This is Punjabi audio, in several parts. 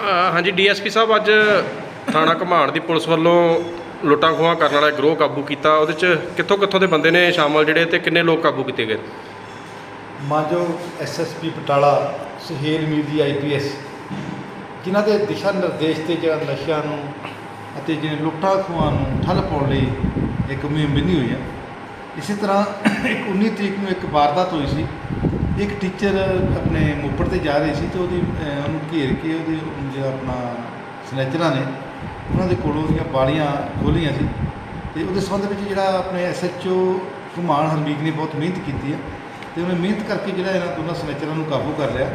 ਅ, ਹਾਂਜੀ ਡੀਐਸਪੀ ਸਾਹਿਬ ਅੱਜ ਥਾਣਾ ਘਮਾਣ ਦੀ ਪੁਲਿਸ ਵੱਲੋਂ ਲੁੱਟਾਂ ਖੋਹਾਂ ਕਰਨ ਵਾਲਾ ਗਰੋਹ ਕਾਬੂ ਕੀਤਾ। ਉਹਦੇ ਚ ਕਿੱਥੋਂ ਕਿੱਥੋਂ ਦੇ ਬੰਦੇ ਨੇ ਸ਼ਾਮਲ ਜਿਹੜੇ ਤੇ ਕਿੰਨੇ ਲੋਕ ਕਾਬੂ ਕੀਤੇ ਗਏ? ਮਾਝੋ ਐਸਐਸਪੀ ਬਟਾਲਾ ਸੁਹੇਲ ਮੀਰ ਦੀ ਆਈਪੀਐਸ ਜਿਨ੍ਹਾਂ ਦੇ ਦਿਸ਼ਾ ਨਿਰਦੇਸ਼ ਤੇ ਜਿਹੜਾ ਨਸ਼ਿਆਂ ਨੂੰ ਅਤੇ ਜਿਹੜੇ ਲੁੱਟਾਂ ਖੋਹਾਂ ਨੂੰ ਠੱਲ ਪਾਉਣ ਲਈ ਇੱਕ ਮੁਹਿੰਮ ਬੰਨੀ ਹੋਈ ਹੈ। ਇਸੇ ਤਰ੍ਹਾਂ ਇੱਕ 19 ਤਰੀਕ ਨੂੰ ਇੱਕ ਵਾਰਦਾਤ ਹੋਈ ਸੀ। ਇੱਕ ਟੀਚਰ ਆਪਣੇ ਮੋਪੜ ਤੇ ਜਾ ਰਹੀ ਸੀ ਤੇ ਉਹਦੀ ਅਹ, ਉਹਨੂੰ ਘੇਰ ਕੇ ਉਹਦੇ ਜਿਹੜਾ ਆਪਣਾ ਸਨੈਚਰਾਂ ਨੇ ਉਹਨਾਂ ਦੇ ਕੋਲੋਂ ਉਹਦੀਆਂ ਬਾਲੀਆਂ ਖੋਲੀਆਂ ਸੀ ਤੇ ਉਹਦੇ ਸੰਬੰਧ ਵਿੱਚ ਜਿਹੜਾ ਆਪਣੇ ਐਸਐਚਓ ਘੁਮਾਣ ਹਰਮੀਕ ਨੇ ਬਹੁਤ ਮਿਹਨਤ ਕੀਤੀ ਹੈ ਤੇ ਉਹਨੇ ਮਿਹਨਤ ਕਰਕੇ ਜਿਹੜਾ ਇਹਨਾਂ ਦੋਨਾਂ ਸਨੈਚਰਾਂ ਨੂੰ ਕਾਬੂ ਕਰ ਲਿਆ।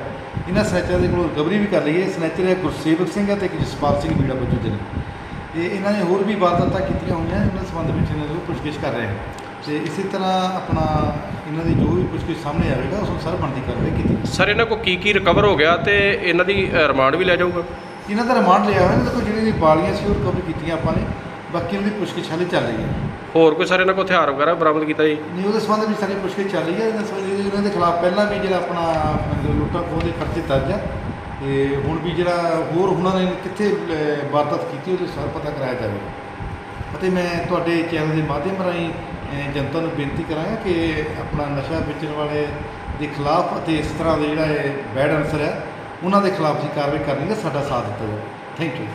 ਇਹਨਾਂ ਸਨੈਚਰਾਂ ਦੇ ਕੋਲੋਂ ਰਿਕਵਰੀ ਵੀ ਕਰ ਲਈ ਹੈ। ਸਨੈਚਰ ਹੈ ਗੁਰਸੇਵਕ ਸਿੰਘ ਹੈ ਤੇ ਇੱਕ ਜਸਪਾਲ ਸਿੰਘ ਬੀੜਾ ਬੱਜੂ ਦੇ ਨੇ। ਤੇ ਇਹਨਾਂ ਨੇ ਹੋਰ ਵੀ ਵਾਰਦਾਤਾਂ ਕੀਤੀਆਂ ਹੋਈਆਂ ਇਹਨਾਂ ਸੰਬੰਧ ਵਿੱਚ ਇਹਨਾਂ ਨੂੰ ਪੁੱਛਗਿੱਛ ਕਰ ਰਹੇ ਹਾਂ ਤੇ ਇਸੇ ਤਰ੍ਹਾਂ ਆਪਣਾ ਇਹਨਾਂ ਦੀ ਜੋ ਵੀ ਪੁੱਛਗਿੱਛ ਸਾਹਮਣੇ ਆਵੇਗਾ ਉਸ ਅਨੁਸਾਰ ਬਣਦੀ ਕਾਰਵਾਈ ਕੀਤੀ ਸਰ ਇਹਨਾਂ ਕੋ ਕੀ ਕੀ ਰਿਕਵਰ ਹੋ ਗਿਆ ਤੇ ਇਹਨਾਂ ਦੀ ਰਿਮਾਂਡ ਵੀ ਲੈ ਜਾਊਗਾ? ਇਹਨਾਂ ਦਾ ਰਿਮਾਂਡ ਲਿਆ ਹੋਇਆ ਇਹਨਾਂ ਕੋਲ ਜਿਹੜੀਆਂ ਬਾਲੀਆਂ ਸੀ ਉਹ ਰਿਕਵਰ ਕੀਤੀਆਂ ਆਪਾਂ ਨੇ ਬਾਕੀ ਇਹਨਾਂ ਦੀ ਪੁੱਛਗਿੱਛ ਹਾਲੇ ਚੱਲ ਰਹੀ ਹੈ। ਹੋਰ ਕੋਈ ਸਰ ਇਹਨਾਂ ਕੋ ਹਥਿਆਰ ਵਗੈਰਾ ਬਰਾਮਦ ਕੀਤਾ ਜੀ? ਨਹੀਂ ਉਹਦੇ ਸੰਬੰਧ ਵਿੱਚ ਸਾਡੀ ਪੁੱਛਗਿੱਛ ਚੱਲ ਰਹੀ ਹੈ ਇਹਨਾਂ ਸੰਬੰਧ ਇਹਨਾਂ ਦੇ ਖਿਲਾਫ ਪਹਿਲਾਂ ਵੀ ਜਿਹੜਾ ਆਪਣਾ ਮਤਲਬ ਲੁੱਟਾਂ ਖੋਹ ਦੇ ਖਰਚੇ ਦਰਜ ਹੈ ਤੇ ਹੁਣ ਵੀ ਜਿਹੜਾ ਹੋਰ ਉਹਨਾਂ ਨੇ ਕਿੱਥੇ ਅਹ, ਵਾਰਦਾਤ ਕੀਤੀ ਉਹਦੇ ਸਾਰ ਪਤਾ ਕਰਾਇਆ ਜਾਵੇਗਾ। ਅਤੇ ਮੈਂ ਤੁਹਾਡੇ ਚੈਨਲ ਦੇ ਮਾਧਿਅਮ ਰਾਹੀਂ ਜਨਤਾ ਨੂੰ ਬੇਨਤੀ ਕਰਾਂਗਾ ਕਿ ਆਪਣਾ ਨਸ਼ਾ ਵੇਚਣ ਵਾਲੇ ਦੇ ਖਿਲਾਫ ਅਤੇ ਇਸ ਤਰ੍ਹਾਂ ਦੇ ਜਿਹੜਾ ਇਹ ਬੈਡ ਅਨਸਰ ਹੈ, ਉਹਨਾਂ ਦੇ ਖਿਲਾਫ ਜੀ ਕਾਰਵਾਈ ਕਰਨੀ ਹੈ, ਸਾਡਾ ਸਾਥ ਦਿੱਤਾ ਜਾਵੇ। Thank you